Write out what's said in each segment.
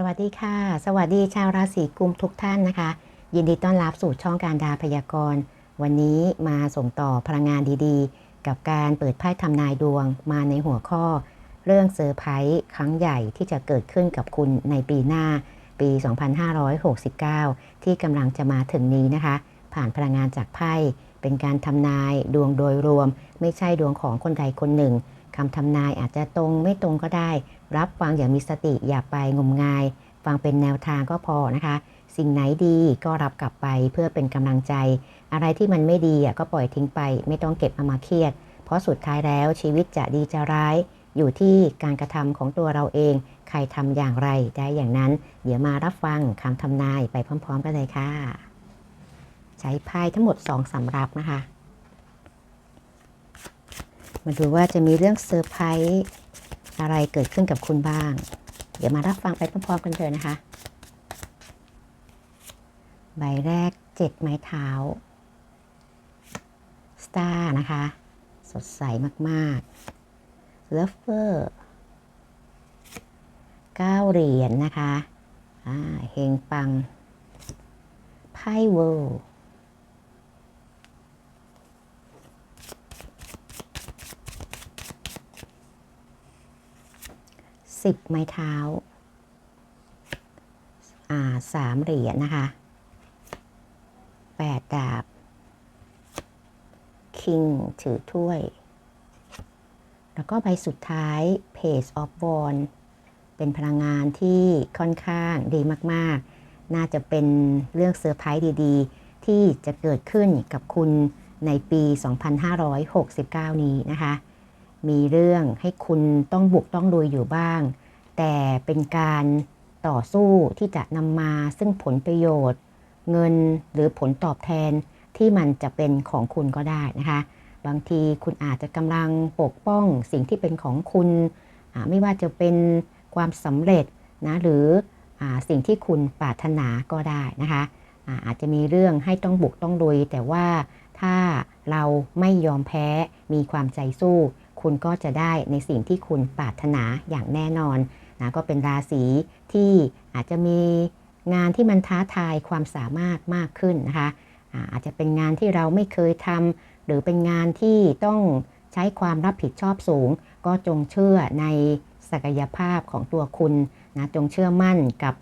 สวัสดีค่ะ สวัสดีชาวราศีกุมทุกท่านนะคะ ยินดีต้อนรับสู่ช่องการดาพยากรณ์ วันนี้มาส่งต่อพลังงานดีๆ กับการเปิดไพ่ทำนายดวงมาในหัวข้อ เรื่องเซอร์ไพรส์ครั้งใหญ่ที่จะเกิดขึ้นกับคุณในปีหน้า ปี 2569 ที่กำลังจะมาถึงนี้นะคะ ผ่านพลังงานจากไพ่เป็นการทำนายดวงโดยรวม ไม่ใช่ดวงของคนใดคนหนึ่ง คำทำนายอาจจะตรงไม่ตรงก็ได้ รับฟังอย่างมีสติอย่าไปงมงาย ฟังเป็นแนวทางก็พอนะคะ สิ่งไหนดีก็รับกลับไปเพื่อเป็นกำลังใจ อะไรที่มันไม่ดีก็ปล่อยทิ้งไป ไม่ต้องเก็บเอามาเครียด เพราะสุดท้ายแล้วชีวิตจะดีจะร้าย อยู่ที่การกระทำของตัวเราเอง ใครทำอย่างไรได้อย่างนั้น เดี๋ยวมารับฟังคำทำนายไปพร้อม ๆ กันเลยค่ะ ใช้ไพ่ทั้งหมด2สำรับนะคะ มาดูว่าจะมีเรื่องเซอร์ไพรส์อะไรเกิดขึ้นกับคุณบ้าง เดี๋ยวมารับฟังไปพร้อมๆกันเลยนะคะ ใบแรกเจ็ดไม้เท้าสตาร์นะคะ สดใสมากๆเลฟเฟอร์เก้าเหรียญนนะคะเฮงปังไพ่เวิล สิบไม้เท้า อ่าสามเหรียญนะคะแปดดาบ คิงถือถ้วย แล้วก็ใบสุดท้าย Page of w a n d เป็นพลังงานที่ค่อนข้างดีมาก ๆ น่าจะเป็นเรื่องเซอร์ไพรส์ดีๆ ที่จะเกิดขึ้นกับคุณในปี 2569 นี้นะคะ มีเรื่องให้คุณต้องบุกต้องลุยอยู่บ้าง แต่เป็นการต่อสู้ที่จะนำมาซึ่งผลประโยชน์ เงินหรือผลตอบแทนที่มันจะเป็นของคุณก็ได้นะคะ บางทีคุณอาจจะกำลังปกป้องสิ่งที่เป็นของคุณไม่ว่าจะเป็นความสำเร็จนะหรืออสิ่งที่คุณปรารถนาก็ได้นะคะอาอาจจะมีเรื่องให้ต้องบุกต้องลุย แต่ว่าถ้าเราไม่ยอมแพ้มีความใจสู้ คุณก็จะได้ในสิ่งที่คุณปรารถนาอย่างแน่นอนนะก็เป็นราศีที่อาจจะมีงานที่มันท้าทายความสามารถมากขึ้นนะคะอาจจะเป็นงานที่เราไม่เคยทำหรือเป็นงานที่ต้องใช้ความรับผิดชอบสูง ก็จงเชื่อในศักยภาพของตัวคุณนะจงเชื่อมั่นกับ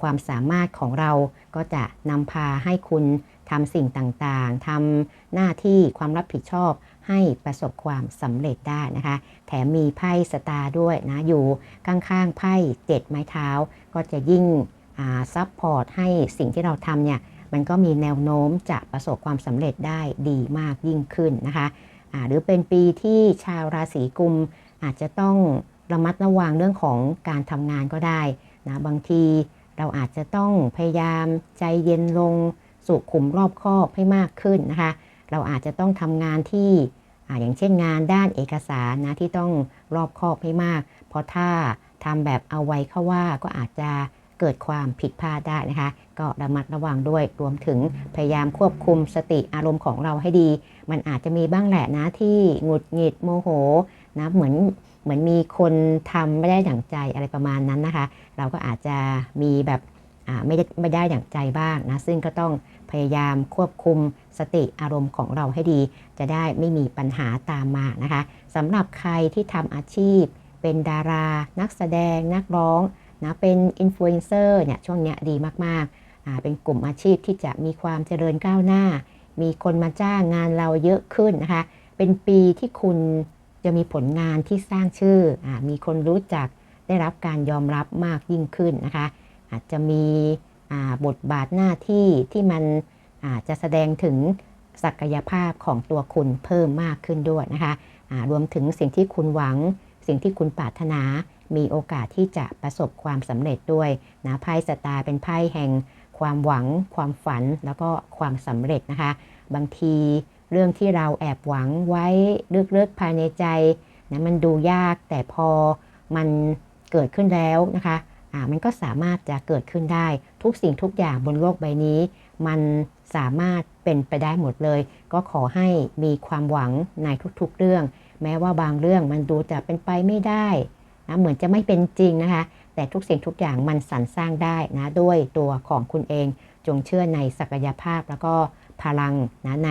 ความสามารถของเราก็จะนำพาให้คุณทำสิ่งต่างๆทำหน้าที่ความรับผิดชอบ ให้ประสบความสำเร็จได้นะคะ แถมมีไพ่สตาร์ด้วยนะ อยู่ข้างๆไพ่เจ็ดไม้เท้า ก็จะยิ่งซับพอร์ตให้สิ่งที่เราทำเนี่ย มันก็มีแนวโน้มจะประสบความสำเร็จได้ดีมากยิ่งขึ้นนะคะะหรือเป็นปีที่ชาวราศีกุมอาจจะต้องระมัดระวังเรื่องของการทำงานก็ได้นะบางทีเราอาจจะต้องพยายามใจเย็นลงสุขุมรอบคอบให้มากขึ้นนะคะ เราอาจจะต้องทำงานที่ออย่างเช่นงานด้านเอกสารนะที่ต้องรอบคอบให้มาก เพราะถ้าทำแบบเอาไว้เข้าว่าก็อาจจะเกิดความผิดพลาดได้นะคะ ก็ระมัดระวังด้วยรวมถึงพยายามควบคุมสติอารมณ์ของเราให้ดี มันอาจจะมีบ้างแหละนะที่หงุดหงิดโมโหนะเหมือนเหมือนมีคนทำไม่ได้อย่างใจอะไรประมาณนั้นนะคะ เราก็อาจจะมีแบบไม่ได้ไม่ได้อย่างใจบ้างนะซึ่งก็ต้อง พยายามควบคุมสติอารมณ์ของเราให้ดี จะได้ไม่มีปัญหาตามมานะคะสำหรับใครที่ทำอาชีพ เป็นดารา นักแสดง นักร้องนะเป็นอินฟลูเอนเซอร์เนี่ยช่วงนี้ดีมากๆ เป็นกลุ่มอาชีพที่จะมีความเจริญก้าวหน้า มีคนมาจ้างงานเราเยอะขึ้นนะคะ เป็นปีที่คุณจะมีผลงานที่สร้างชื่ออมีคนรู้จักได้รับการยอมรับมากยิ่งขึ้นนะคะ อาจจะมี บทบาทหน้าที่ที่มันจะแสดงถึงศักยภาพของตัวคุณเพิ่มมากขึ้นด้วยนะคะรวมถึงสิ่งที่คุณหวัง สิ่งที่คุณปรารถนา มีโอกาสที่จะประสบความสำเร็จด้วยนะไพ่สตาร์เป็นไพ่แห่งความหวัง ความฝันแล้วก็ความสำเร็จนะคะ บางทีเรื่องที่เราแอบหวังไว้ลึกๆภายในใจนะมันดูยากแต่พอมันเกิดขึ้นแล้วนะคะ มันก็สามารถจะเกิดขึ้นได้ ทุกสิ่งทุกอย่างบนโลกใบนี้ มันสามารถเป็นไปได้หมดเลย ก็ขอให้มีความหวังในทุกๆเรื่อง แม้ว่าบางเรื่องมันดูจะเป็นไปไม่ได้นะเหมือนจะไม่เป็นจริงนะคะ แต่ทุกสิ่งทุกอย่างมันสรรสร้างได้นะด้วยตัวของคุณเอง จงเชื่อในศักยภาพแล้วก็พลังนะใน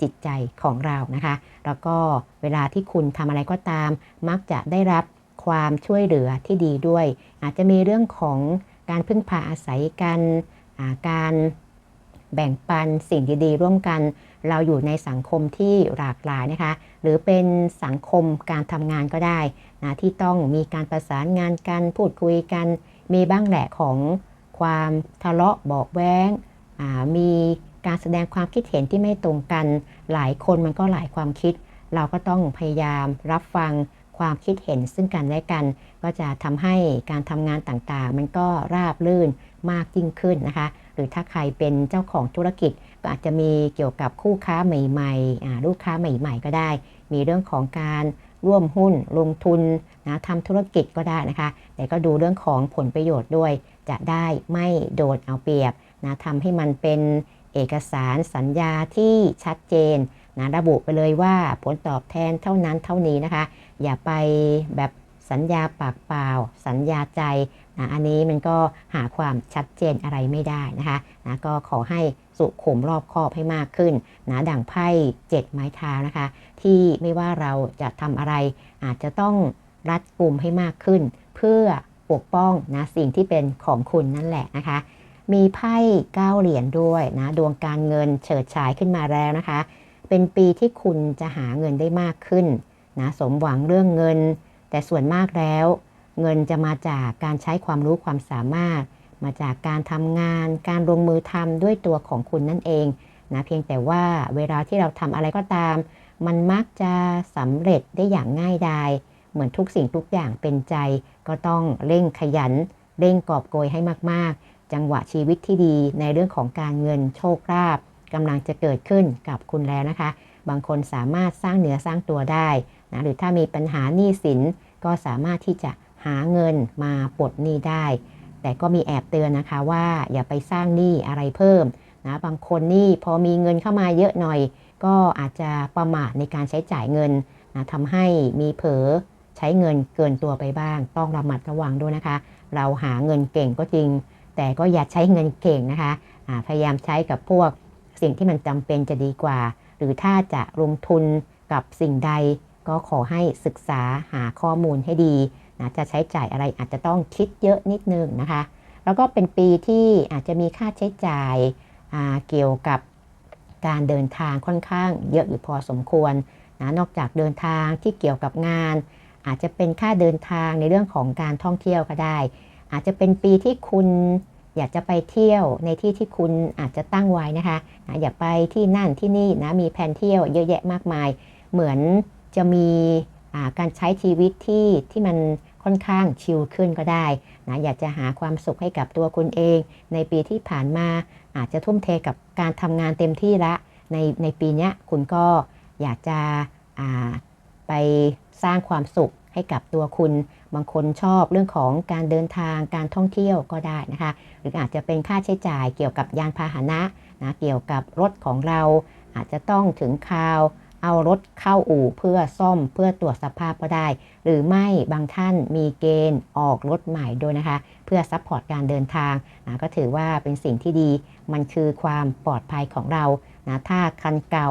จิตใจของเรานะคะ แล้วก็เวลาที่คุณทำอะไรก็ตาม มักจะได้รับ ความช่วยเหลือที่ดีด้วย อาจจะมีเรื่องของการพึ่งพาอาศัยกันาการแบ่งปันสิ่งดีๆ ร่วมกัน เราอยู่ในสังคมที่หลากหลายนะคะ หรือเป็นสังคมการทำงานก็ได้นะที่ต้องมีการประสานงานกันพูดคุยกัน มีบ้างแหละของความทะเลาะเบาแว้งมีการแสดงความคิดเห็นที่ไม่ตรงกัน หลายคนมันก็หลายความคิด เราก็ต้องพยายามรับฟัง ความคิดเห็นซึ่งกันและกัน ก็จะทำให้การทำงานต่างๆ มันก็ราบรื่นมากยิ่งขึ้นนะคะ หรือถ้าใครเป็นเจ้าของธุรกิจ ก็อาจจะมีเกี่ยวกับคู่ค้าใหม่ๆลูกค้าใหม่ๆ ก็ได้ มีเรื่องของการร่วมหุ้นลงทุนนะทำธุรกิจก็ได้นะคะ แต่ก็ดูเรื่องของผลประโยชน์ด้วย จะได้ไม่โดนเอาเปรียบนะทำให้มันเป็นเอกสารสัญญาที่ชัดเจน นะระบุไปเลยว่าผลตอบแทนเท่านั้นเท่านี้นะคะ อย่าไปแบบสัญญาปากเปล่า สัญญาใจนะอันนี้มันก็หาความชัดเจนอะไรไม่ได้นะคะนะก็ขอให้สุขุมรอบคอบให้มากขึ้นนะดั่งไพ่เจ็ดไม้เท้านะคะ ที่ไม่ว่าเราจะทำอะไร อาจจะต้องรัดกุมให้มากขึ้น เพื่อปกป้องนะสิ่งที่เป็นของคุณนั่นแหละนะคะ มีไพ่เก้าเหรียญด้วยนะดวงการเงินเฉิดฉายขึ้นมาแล้วนะคะ เป็นปีที่คุณจะหาเงินได้มากขึ้นนะสมหวังเรื่องเงิน แต่ส่วนมากแล้ว เงินจะมาจากการใช้ความรู้ความสามารถ มาจากการทำงาน การลงมือทำด้วยตัวของคุณนั่นเองนะเพียงแต่ว่าเวลาที่เราทำอะไรก็ตาม มันมักจะสำเร็จได้อย่างง่ายดายเหมือนทุกสิ่งทุกอย่างเป็นใจ ก็ต้องเร่งขยัน เร่งกอบโกยให้มากๆ จังหวะชีวิตที่ดีในเรื่องของการเงินโชคลาภ กำลังจะเกิดขึ้นกับคุณแล้วนะคะ บางคนสามารถสร้างเนื้อสร้างตัวได้นะหรือถ้ามีปัญหาหนี้สินก็สามารถที่จะหาเงินมาปลดหนี้ได้ แต่ก็มีแอบเตือนนะคะว่าอย่าไปสร้างหนี้อะไรเพิ่มนะบางคนนี่พอมีเงินเข้ามาเยอะหน่อย ก็อาจจะประมาทในการใช้จ่ายเงินนะทำให้มีเผลอใช้เงินเกินตัวไปบ้าง ต้องระมัดระวังด้วยนะคะ เราหาเงินเก่งก็จริง แต่ก็อย่าใช้เงินเก่งนะคะะพยายามใช้กับพวก สิ่งที่มันจำเป็นจะดีกว่า หรือถ้าจะลงทุนกับสิ่งใด ก็ขอให้ศึกษาหาข้อมูลให้ดีนะจะใช้จ่ายอะไรอาจจะต้องคิดเยอะนิดนึงนะคะ แล้วก็เป็นปีที่อาจจะมีค่าใช้จ่ายเกี่ยวกับการเดินทางค่อนข้างเยอะอยู่พอสมควรนะนอกจากเดินทางที่เกี่ยวกับงาน อาจจะเป็นค่าเดินทางในเรื่องของการท่องเที่ยวก็ได้ อาจจะเป็นปีที่คุณ อยากจะไปเที่ยวในที่ที่คุณอาจจะตั้งไว้นะคะนะอย่าไปที่นั่นที่นี่นะมีแผนเที่ยวเยอะแยะมากมาย เหมือนจะมีการใช้ชีวิตที่ที่มันค่อนข้างชิลขึ้นก็ได้นะอยากจะหาความสุขให้กับตัวคุณเอง ในปีที่ผ่านมาอาจจะทุ่มเทกับการทำงานเต็มที่ละในในปีนี้คุณก็อยากจะไปสร้างความสุข ให้กับตัวคุณ บางคนชอบเรื่องของการเดินทางการท่องเที่ยวก็ได้นะคะ หรืออาจจะเป็นค่าใช้จ่ายเกี่ยวกับยานพาหนะนะเกี่ยวกับรถของเรา อาจจะต้องถึงคราวเอารถเข้าอู่เพื่อซ่อมเพื่อตรวจสภาพก็ได้ หรือไม่บางท่านมีเกณฑ์ออกรถใหม่ด้วยนะคะ เพื่อซัพพอร์ตการเดินทางนะก็ถือว่าเป็นสิ่งที่ดีมันคือความปลอดภัยของเรานะถ้าคันเก่า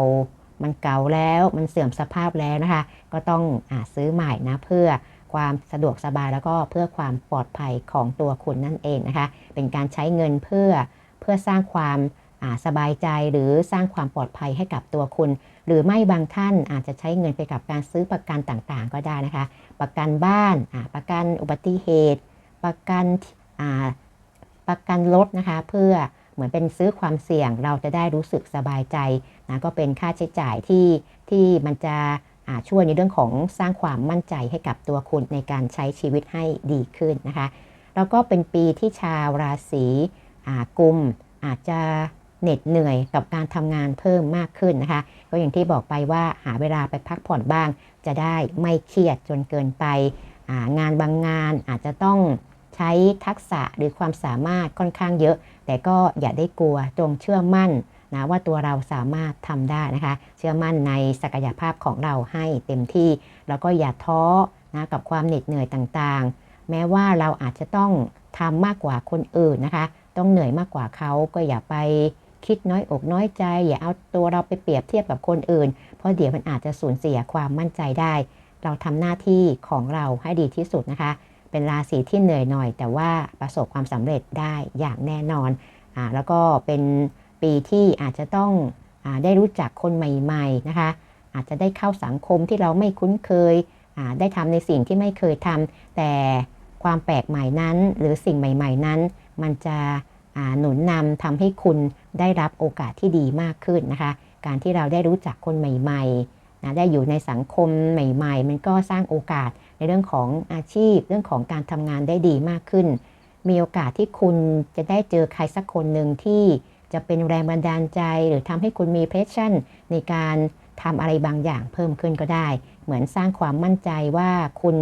มันเก่าแล้วมันเสื่อมสภาพแล้วนะคะ ก็ต้องอซื้อใหม่นะเพื่อความสะดวกสบายแล้วก็เพื่อความปลอดภัยของตัวคุณนั่นเองนะคะ เป็นการใช้เงินเพื่อเพื่อสร้างความสบายใจหรือสร้างความปลอดภัยให้กับตัวคุณ หรือไม่บางท่านอาจจะใช้เงินไปกับการซื้อประกันต่างๆ ก็ได้นะคะ ประกันบ้านประกันอุบัติเหตุ ประกันประกันรถนะคะ เพื่อ เหมือนเป็นซื้อความเสี่ยงเราจะได้รู้สึกสบายใจนะก็เป็นค่าใช้จ่ายที่ที่มันจะช่วยในเรื่องของสร้างความมั่นใจให้กับตัวคุณในการใช้ชีวิตให้ดีขึ้นนะคะ แล้วก็เป็นปีที่ชาวราศีกุมอาจจะเหน็ดเหนื่อยกับการทำงานเพิ่มมากขึ้นนะคะ ก็อย่างที่บอกไปว่าหาเวลาไปพักผ่อนบ้าง จะได้ไม่เครียดจนเกินไปงานบางงานอาจจะต้อง ใช้ทักษะหรือความสามารถค่อนข้างเยอะ แต่ก็อย่าได้กลัวจงเชื่อมั่นนะว่าตัวเราสามารถทำได้นะคะ เชื่อมั่นในศักยภาพของเราให้เต็มที่ แล้วก็อย่าท้อนะกับความเหน็ดเหนื่อยต่างๆ แม้ว่าเราอาจจะต้องทำมากกว่าคนอื่นนะคะ ต้องเหนื่อยมากกว่าเขาก็อย่าไปคิดน้อยอกน้อยใจ อย่าเอาตัวเราไปเปรียบเทียบกับคนอื่น เพราะเดี๋ยวมันอาจจะสูญเสียความมั่นใจได้ เราทำหน้าที่ของเราให้ดีที่สุดนะคะ เป็นราศีที่เหนื่อยหน่อย แต่ว่าประสบความสำเร็จได้อย่างแน่นอนอ่าแล้วก็เป็นปีที่อาจจะต้องอาได้รู้จักคนใหม่ๆนะคะ อาจจะได้เข้าสังคมที่เราไม่คุ้นเคยอ่าได้ทำในสิ่งที่ไม่เคยทำแต่ความแปลกใหม่นั้น หรือสิ่งใหม่ ๆ นั้น มันจะอ่าหนุนนำทำให้คุณได้รับโอกาสที่ดีมากขึ้นนะคะ การที่เราได้รู้จักคนใหม่ๆนะได้อยู่ในสังคมใหม่ ๆ มันก็สร้างโอกาส ในเรื่องของอาชีพ เรื่องของการทำงานได้ดีมากขึ้น มีโอกาสที่คุณจะได้เจอใครสักคนหนึ่งที่จะเป็นแรงบันดาลใจ หรือทำให้คุณมีเพชชั่น ในการทำอะไรบางอย่างเพิ่มขึ้นก็ได้ เหมือนสร้างความมั่นใจว่าคุณ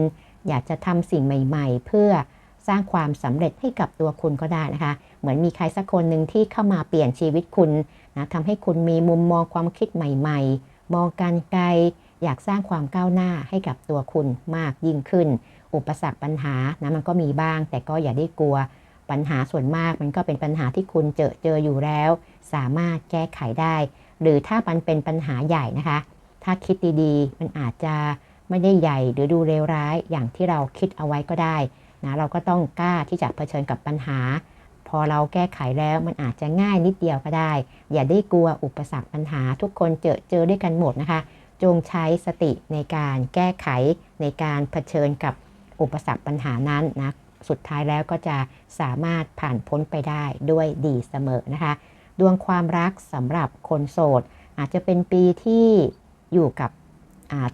อยากจะทำสิ่งใหม่ ๆ เพื่อสร้างความสำเร็จให้กับตัวคุณก็ได้นะคะ เหมือนมีใครสักคนหนึ่งที่เข้ามาเปลี่ยนชีวิตคุณนะทำให้คุณมีมุมมองความคิดใหม่ ๆ มองการไกล อยากสร้างความก้าวหน้าให้กับตัวคุณมากยิ่งขึ้น อุปสรรคปัญหานะมันก็มีบ้าง แต่ก็อย่าได้กลัวปัญหาส่วนมากมันก็เป็นปัญหาที่คุณเจอเจออยู่แล้ว สามารถแก้ไขได้ หรือถ้ามันเป็นปัญหาใหญ่นะคะ ถ้าคิดดีๆ มันอาจจะไม่ได้ใหญ่หรือดูเลวร้ายอย่างที่เราคิดเอาไว้ก็ได้นะเราก็ต้องกล้าที่จะเผชิญกับปัญหา พอเราแก้ไขแล้วมันอาจจะง่ายนิดเดียวก็ได้ อย่าได้กลัวอุปสรรคปัญหาทุกคนเจอเจอด้วยกันหมดนะคะ จงใช้สติในการแก้ไขในการเผชิญกับอุปสรรคปัญหานั้นนะสุดท้ายแล้วก็จะสามารถผ่านพ้นไปได้ด้วยดีเสมอนะคะ ดวงความรักสำหรับคนโสด อาจจะเป็นปีที่อยู่กับ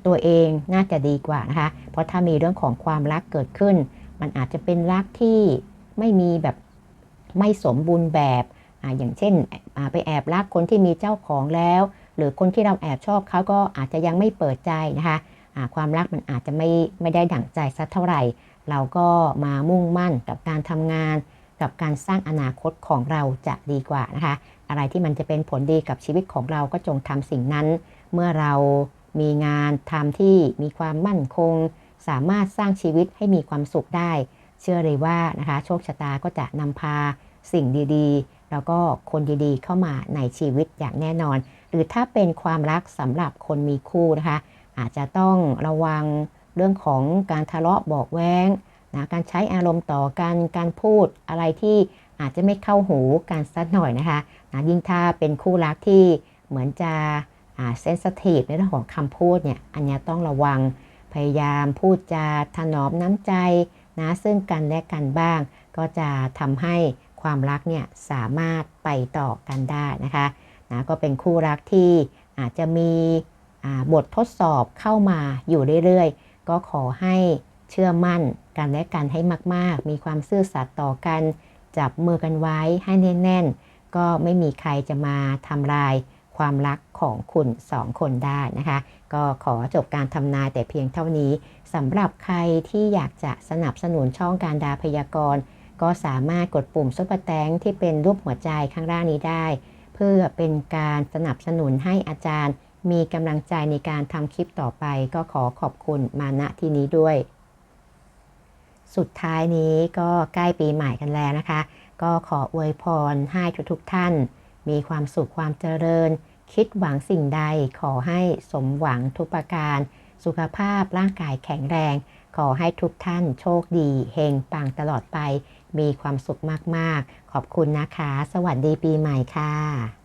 ตัวเองน่าจะดีกว่านะคะ เพราะถ้ามีเรื่องของความรักเกิดขึ้น มันอาจจะเป็นรักที่ไม่มีแบบไม่สมบูรณ์แบบออย่างเช่นไปแอบรักคนที่มีเจ้าของแล้ว หรือคนที่เราแอบชอบเขาก็อาจจะยังไม่เปิดใจนะคะะความรักมันอาจจะไม่ไม่ได้ดั่งใจสักเท่าไหร่ เราก็มามุ่งมั่นกับการทำงาน กับการสร้างอนาคตของเราจะดีกว่านะคะ อะไรที่มันจะเป็นผลดีกับชีวิตของเราก็จงทำสิ่งนั้น เมื่อเรามีงานทำที่มีความมั่นคง สามารถสร้างชีวิตให้มีความสุขได้ เชื่อเลยว่านะคะโชคชะตาก็จะนำพาสิ่งดีๆ แล้วก็คนดีๆ เข้ามาในชีวิตอย่างแน่นอน หรือถ้าเป็นความรักสำหรับคนมีคู่นะคะ อาจจะต้องระวังเรื่องของการทะเลาะบอกแว้งนะการใช้อารมณ์ต่อกันการพูดอะไรที่อาจจะไม่เข้าหูกันสักหน่อยนะคะนะยิ่งถ้าเป็นคู่รักที่เหมือนจะเซนสทีฟในเรื่องของคำพูดเนี่ยอันนี้ต้องระวังพยายามพูดจาถนอมน้ำใจนะซึ่งกันและกันบ้าง ก็จะทำให้ความรักเนี่ยสามารถไปต่อกันได้นะคะ นะก็เป็นคู่รักที่อาจจะมีบททดสอบเข้ามาอยู่เรื่อยๆ ก็ขอให้เชื่อมั่นกันและกันให้มากๆ มีความซื่อสัตย์ต่อกัน จับมือกันไว้ให้แน่นๆ ก็ไม่มีใครจะมาทำลายความรักของคุณสองคนได้นะคะ ก็ขอจบการทำนายแต่เพียงเท่านี้สำหรับใครที่อยากจะสนับสนุนช่องการดาพยากรณ์ ก็สามารถกดปุ่มซุปเปอร์แตงที่เป็นรูปหัวใจข้างล่างนี้ได้ เพื่อเป็นการสนับสนุนให้อาจารย์ มีกำลังใจในการทำคลิปต่อไปก็ขอขอบคุณมาณที่นี้ด้วย สุดท้ายนี้ก็ใกล้ปีใหม่กันแล้วนะคะ ก็ขออวยพรให้ทุกๆทท่าน มีความสุขความเจริญ คิดหวังสิ่งใดขอให้สมหวังทุกประการ สุขภาพร่างกายแข็งแรง ขอให้ทุกท่านโชคดีเฮงปังตลอดไป มีความสุขมากๆ ขอบคุณนะคะ สวัสดีปีใหม่ค่ะ